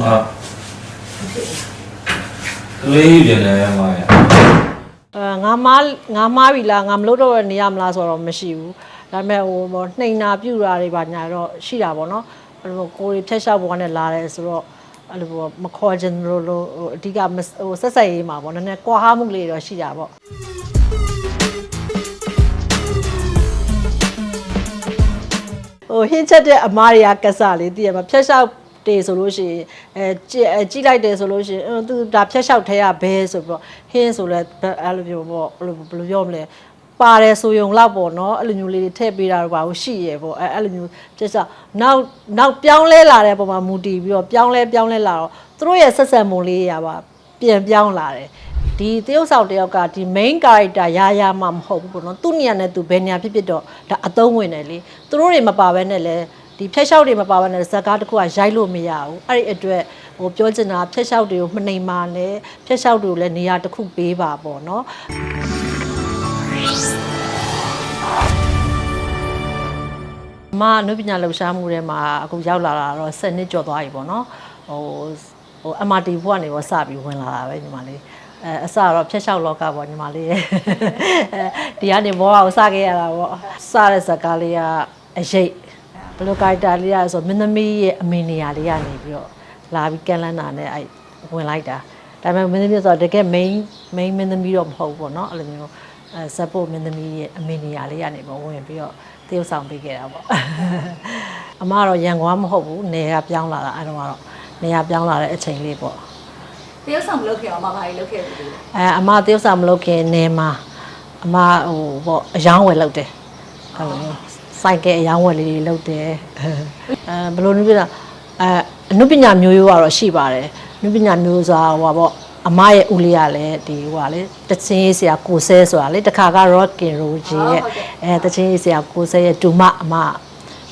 ဟာကလေးပြန်နေမှာရအဲငါမားငါမားပြီလားငါမလို့တော့နေရမလားဆိုတော့မရှိဘူးဒါပေမဲ့ဟိုဘောနှိမ်နာပြူတာတွေပါညာတော့ရှိတာပေါ့နော်အဲ့လိုကိုယ်တွေဖြတ်လျှောက်ပေါ်ကနေလာတယ်ဆိုတော့အဲ့လိုပေါ့မခေါ်ချင်လို့လို့ဟိုအဓိကမစဟိုဆက်ဆက်ရေးမှာပေါ့နည်းနည်းကွာဟာမှုလေးတော့ရှိတာပေါ့ဟိုဟင်းချက်တဲ့အမားတွေကကဆလေးတည်ရမှာဖြတ်လျှောက် တေဆိုလို့ရှိရင်အဲကြည့်အဲကြည့်လိုက်တယ်ဆိုလို့ရှိရင်အဲသူဒါဖြတ်လျှောက်ထဲရဘဲဆိုပြီးတော့ဟင်းဆိုလဲအဲ့လိုမျိုးပေါ့အဲ့လိုဘယ်လိုပြောမလဲပါတယ်ဆိုယုံလောက်ပေါ့နော်အဲ့လိုမျိုးလေးတွေထည့်ပေးတာတော့ပါဘူးရှိရပေါ့အဲအဲ့လိုမျိုးဖြတ်လျှောက်နောက်နောက်ပြောင်းလဲလာတဲ့ပုံမှာမူတည်ပြီးတော့ပြောင်းလဲပြောင်းလဲလာတော့သူတို့ရဲ့ဆက်ဆံမှုလေးရပါပြန်ပြောင်းလာတယ်ဒီတရုတ်ဆောင်တယောက်ကဒီ main character ရာရာမှမဟုတ်ဘူးပေါ့နော်သူ့နေရာနဲ့သူဘယ်နေရာဖြစ်ဖြစ်တော့ဒါအသုံးဝင်တယ်လေသူတို့တွေမပါဘဲနဲ့လဲ ဒီဖြက်လျှောက်တွေမပါဘဲနဲ့ဇက်ကားတစ်ခုကရိုက်လို့မရဘူးအဲ့ဒီအတွက်ဟိုပြောချင်တာဖြက်လျှောက်တွေကိုမနှိမ်ပါနဲ့ဖြက်လျှောက်တွေကိုလည်းနေရာတစ်ခုပေးပါပေါ့နော်မအနုပညာလှူရှားမှုထဲမှာအခုရောက်လာတာတော့7နှစ်ကျော်သွားပြီပေါ့နော်ဟိုဟို MRT ဘုကနေတော့စပြီးဝင်လာတာပဲညီမလေးအဲအစတော့ဖြတ်လျှောက်လောကပေါ့ညီမလေးရဲ့ဒီကနေဘောအောင်စခဲ့ရတာပေါ့စတဲ့ဇာတ်ကားလေးကအရေး ဘလိုကိုက်တာလေးရဆိုမင်းသမီးရဲ့အမေနေရာလေးကနေပြီးတော့လာပြီးကန်လန်းတာနဲ့အဲဝင်လိုက်တာဒါပေမဲ့မင်းသမီးဆိုတော့တကယ် main main မင်းသမီးတော့မဟုတ်ဘူးပေါ့နော်အဲ့လိုမျိုးအဲ support မင်းသမီးရဲ့အမေနေရာလေးကနေပေါ့ဝင်ပြီးတော့တရုပ်ဆောင်ပေးခဲ့တာပေါ့အမကတော့ရန်ကွာမဟုတ်ဘူးနေကပြောင်းလာတာအဲ့တော့ကတော့နေကပြောင်းလာတဲ့အချိန်လေးပေါ့တရုတ်ဆောင်မလုပ်ခင်အောင်မဘာကြီးလုပ်ခဲ့ဘူးအဲအမတရုပ်ဆောင်မလုပ်ခင်နေမှာအမဟိုပေါ့အယောင်းဝယ်လုပ်တယ်အဲ့လိုမျိုး စိုက်ကဲအယောင်းဝယ်လေးတွေလုပ်တယ်အဲဘယ်လိုနည်းပြတာအဲအနုပညာမျိုးရိုးကတော့ရှိပါတယ်အနုပညာမျိုးဆိုတာဟိုပါပေါ့အမရဲ့ဦးလေးကလည်းဒီဟိုပါလေတချင်းရေးဆရာကိုဆဲဆိုတာလေတခါက rock and roll ကြီးရဲ့အဲတချင်းရေးဆရာကိုဆဲရဲ့ဒူမအမ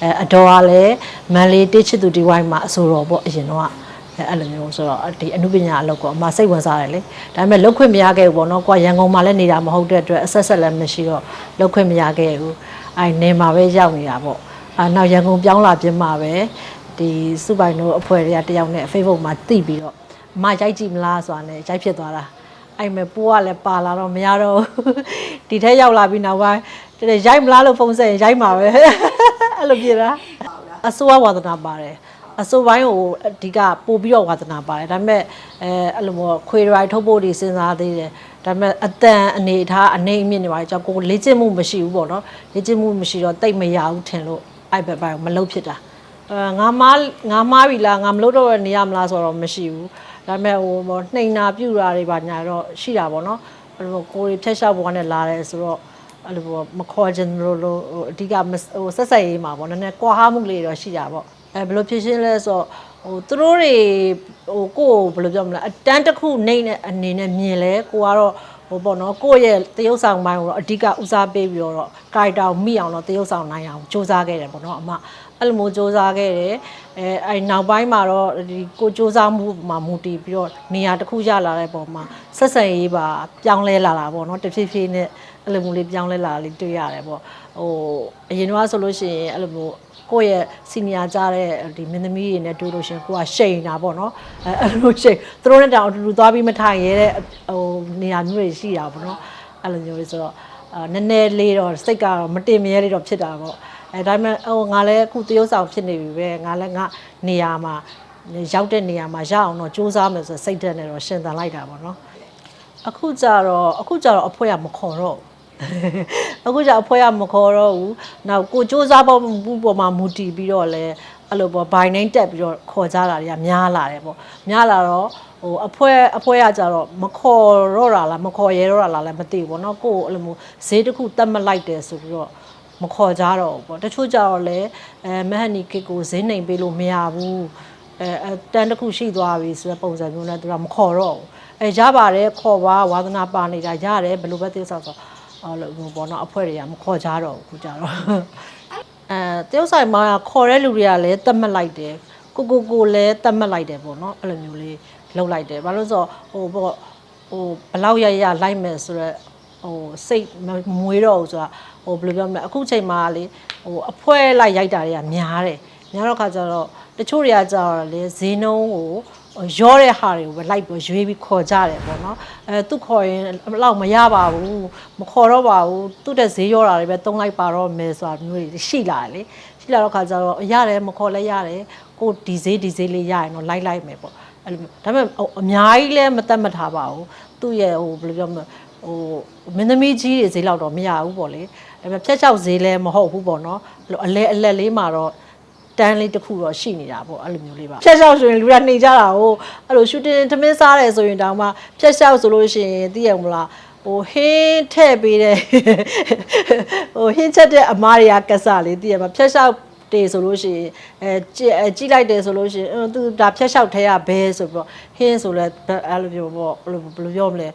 အဲအတော်ကလည်းမန်လေးတိချစ်သူဒီဝိုင်းမှာအဆိုတော်ပေါ့အရင်တော့ အဲအဲ့လိုမျိုးဆိုတော့ဒီအမှုပညာအလုပ်ကိုအမစိတ်ဝင်စားတယ်လေဒါပေမဲ့လုတ်ခွင့်မရခဲ့ဘူးပေါ့နော်ကိုကရန်ကုန်မှာလည်းနေတာမဟုတ်တဲ့အတွက်အဆက်ဆက်လည်းမရှိတော့လုတ်ခွင့်မရခဲ့ဘူးအဲနေမှာပဲရောက်နေတာပေါ့အာနောက်ရန်ကုန်ပြောင်းလာပြင်းမှာပဲဒီစုပိုင်တို့အဖွဲ့တွေကတယောက်နဲ့ Facebook မှာတိပြီးတော့အမရိုက်ကြည့်မလားဆိုတာနဲ့ရိုက်ဖြစ်သွားတာအဲ့မဲ့ပိုးကလည်းပါလာတော့မရတော့ဘူးဒီထက်ရောက်လာပြီးနောက်ပိုင်းတကယ်ရိုက်မလားလို့ဖုန်းဆက်ရင်ရိုက်မှာပဲအဲ့လိုပြေတာအစိုးရဝါသနာပါတယ် အစိုးပိုင်းကိုအဓိကပို့ပြီးတော့ဝါသနာပါတယ်ဒါပေမဲ့အဲအဲ့လိုမျိုးခွေရိုက်ထုတ်ဖို့တွေစဉ်းစားသေးတယ်ဒါပေမဲ့အတန်အနေထားအနေအမြင့်နေပါကြောင့်ကိုလေ့ကျင့်မှုမရှိဘူးပေါ့နော်လေ့ကျင့်မှုမရှိတော့တိတ်မရဘူးထင်လို့အဲ့ဘက်ပိုင်းမလုပ်ဖြစ်တာအဲငါမားငါမားပြီလားငါမလုပ်တော့နေရမလားဆိုတော့မရှိဘူးဒါပေမဲ့ဟိုဘောနှိမ်နာပြူတာတွေပါညာတော့ရှိတာပေါ့နော်အဲ့လိုကိုယ်တွေဖြတ်လျှောက်ပေါ်ကနေလာတယ်ဆိုတော့အဲ့လိုပေါ့မခေါ်ချင်လို့လို့ဟိုအဓိကမစဟိုဆက်ဆက်ရေးမှာပေါ့နည်းနည်းကွာဟာမှုလေးတော့ရှိတာပေါ့ အဲဘယ်လိုဖြစ်ရှင်းလဲဆိုတော့ဟိုသူတို့တွေဟိုကိုယ့်ကိုဘယ်လိုပြောမလဲအတန်းတစ်ခုနှိမ့်တဲ့အနေနဲ့မြင်လဲကိုကတော့ဟိုပေါ့နော်ကိုယ့်ရဲ့တရုပ်ဆောင်ပိုင်းကိုတော့အဓိကဦးစားပေးပြီးတော့ကာရီတာကိုမိအောင်တော့တရုပ်ဆောင်နိုင်အောင်စူးစမ်းခဲ့တယ်ပေါ့နော်အမအဲ့လိုမျိုးစူးစမ်းခဲ့တယ်အဲအဲနောက်ပိုင်းမှာတော့ဒီကိုစူးစမ်းမှုမှာမူတည်ပြီးတော့နေရာတစ်ခုရလာတဲ့ပုံမှာဆက်ဆံရေးပါပြောင်းလဲလာတာပေါ့နော်တဖြည်းဖြည်းနဲ့အဲ့လိုမျိုးလေးပြောင်းလဲလာတာလေးတွေ့ရတယ်ပေါ့ဟိုအရင်တော့ဆိုလို့ရှိရင်အဲ့လိုမျိုး ကိုယ့်ရဲ့စီနီယာကြတဲ့ဒီမင်းသမီးတွေနဲ့တွေ့လို့ရှရင်ကိုကရှိန်တာပေါ့နော်အဲအဲ့လိုရှိန်သူတို့နဲ့တောင်အတူတူသွားပြီးမထိုင်ရတဲ့ဟိုနေရာမျိုးတွေရှိတာပေါ့နော်အဲ့လိုမျိုးတွေဆိုတော့အာနည်းနည်းလေးတော့စိတ်ကတော့မတင်မြဲလေးတော့ဖြစ်တာပေါ့အဲဒါပေမဲ့ဟိုငါလည်းအခုတရုပ်ဆောင်ဖြစ်နေပြီပဲငါလည်းငါနေရာမှာရောက်တဲ့နေရာမှာရအောင်တော့စူးစမ်းမယ်ဆိုစိတ်ဓာတ်နဲ့တော့ရှင်သန်လိုက်တာပေါ့နော်အခုကြတော့အခုကြတော့အဖွဲကမခေါ်တော့ဘူး အခုကျအဖွဲကမခေါ်တော့ဘူးနောက်ကိုစူးစမ်းပေါ်မှုပေါ်မှာမူတည်ပြီးတော့လဲအဲ့လိုပေါ့ဘိုင်နိုင်တက်ပြီးတော့ခေါ်ကြတာတွေကများလာတယ်ပေါ့များလာတော့ဟိုအဖွဲအဖွဲကကြတော့မခေါ်တော့တာလားမခေါ်ရဲတော့တာလားလည်းမသိဘူးပေါ့နော်ကိုယ်အဲ့လိုမျိုးဈေးတစ်ခုတတ်မလိုက်တယ်ဆိုပြီးတော့မခေါ်ကြတော့ဘူးပေါ့တချို့ကြတော့လဲအဲမဟန်နီကစ်ကိုဈေးနှိမ်ပေးလို့မရဘူးအဲအဲတန်းတစ်ခုရှိသွားပြီဆိုတဲ့ပုံစံမျိုးနဲ့သူကမခေါ်တော့ဘူးအဲရပါတယ်ခေါ်ပါဝါသနာပါနေတာရတယ်ဘယ်လိုပဲသိဆောက်ဆို အဲ့လိုမျိုးပေါ့နော်အဖွဲတွေကမခေါ်ကြတော့ဘူးခုကြတော့အဲတရုတ်ဆိုင်မှာခေါ်တဲ့လူတွေကလည်းတတ်မှတ်လိုက်တယ်ကိုကိုကိုလည်းတတ်မှတ်လိုက်တယ်ပေါ့နော်အဲ့လိုမျိုးလေးလုပ်လိုက်တယ်ဘာလို့လဲဆိုတော့ဟိုပေါ့ဟိုဘလောက်ရရလိုက်မယ်ဆိုတော့ဟိုစိတ်မမွေးတော့ဘူးဆိုတာဟိုဘယ်လိုပြောမလဲအခုချိန်မှာလေဟိုအဖွဲလိုက်ရိုက်တာတွေကများတယ်များတော့ခါကျတော့တချို့တွေကကြတော့လေဈေးနှုန်းကို ရောတဲ့ဟာတွေကိုပဲလိုက်ပြီးရွေးပြီးခေါ်ကြတယ်ပေါ့နော်အဲသူခေါ်ရင်အဲ့လောက်မရပါဘူးမခေါ်တော့ပါဘူးသူ့တဲ့ဈေးရောတာတွေပဲတုံးလိုက်ပါတော့မယ်ဆိုတာမျိုးတွေရှိလာတယ်လေရှိလာတော့ခါကျတော့ရတယ်မခေါ်လဲရတယ်ကိုဒီဈေးဒီဈေးလေးရရင်တော့လိုက်လိုက်မယ်ပေါ့အဲ့လိုမျိုးဒါပေမဲ့ဟိုအများကြီးလည်းမတက်မထားပါဘူးသူ့ရဲ့ဟိုဘယ်လိုပြောမလဲဟိုမင်းသမီးကြီးတွေဈေးလောက်တော့မရဘူးပေါ့လေဒါပေမဲ့ဖြတ်ချောက်ဈေးလည်းမဟုတ်ဘူးပေါ့နော်အဲ့လိုအလဲအလက်လေးမှာတော့ တန်းလေးတစ်ခုတော့ရှိနေတာပေါ့အဲ့လိုမျိုးလေးပါဖြတ်လျှောက်ဆိုရင်လူကနေကြတာကိုအဲ့လိုရှူတင်သမင်းစားတယ်ဆိုရင်တောင်မှဖြတ်လျှောက်ဆိုလို့ရှိရင်သိရမလားဟိုဟင်းထည့်ပေးတဲ့ဟိုဟင်းချက်တဲ့အမားတွေကကစားလေးသိရမှာဖြတ်လျှောက်တေဆိုလို့ရှိရင်အဲကြည့်အဲကြည့်လိုက်တယ်ဆိုလို့ရှိရင်အင်းသူဒါဖြတ်လျှောက်ထဲရဘဲဆိုပြီးတော့ဟင်းဆိုလဲအဲ့လိုမျိုးပေါ့အဲ့လိုဘယ်လိုပြောမလဲ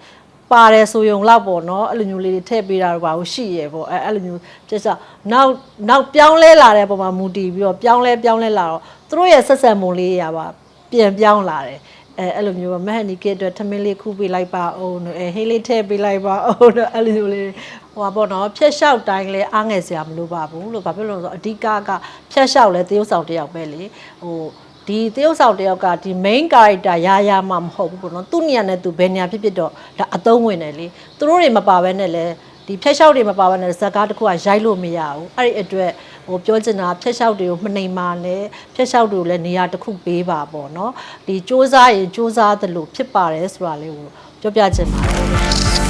ပါတယ်ဆိုယုံလောက်ပေါ့နော်အဲ့လိုမျိုးလေးတွေထည့်ပေးတာတော့ပါဘူးရှိရပေါ့အဲအဲ့လိုမျိုးပြစ္ဆာနောက်နောက်ပြောင်းလဲလာတဲ့ပုံမှာမူတည်ပြီးတော့ပြောင်းလဲပြောင်းလဲလာတော့သူတို့ရဲ့ဆက်ဆံပုံလေးရပါပြန်ပြောင်းလာတယ်အဲအဲ့လိုမျိုးမဟန်နီကစ်အတွက်ထမင်းလေးခုပေးလိုက်ပါအောင်နော်အဲဟေးလေးထည့်ပေးလိုက်ပါအောင်နော်အဲ့လိုမျိုးလေးဟိုပါပေါ့နော်ဖြက်လျှောက်တိုင်းလဲအားငယ်စရာမလိုပါဘူးလို့ဘာဖြစ်လို့လဲဆိုတော့အဓိကကဖြက်လျှောက်လဲတရုပ်ဆောင်တစ်ယောက်ပဲလေဟို ဒီတရုပ်ဆောင်တယောက်ကဒီ main character ရာရာမှမဟုတ်ဘူးပေါ့နော်သူ့နေရာနဲ့သူဘယ်နေရာဖြစ်ဖြစ်တော့ဒါအသုံးဝင်တယ်လေသူတို့တွေမပါဘဲနဲ့လဲဒီဖြက်လျှောက်တွေမပါဘဲနဲ့ဇက်ကားတစ်ခုကရိုက်လို့မရဘူးအဲ့ဒီအတွက်ဟိုပြောချင်တာဖြက်လျှောက်တွေကိုမနှိမ်ပါနဲ့ဖြက်လျှောက်တွေကိုလည်းနေရာတစ်ခုပေးပါပေါ့နော်ဒီစ조사ရင်စ조사သလိုဖြစ်ပါတယ်ဆိုတာလေးကိုပြောပြချင်ပါတယ်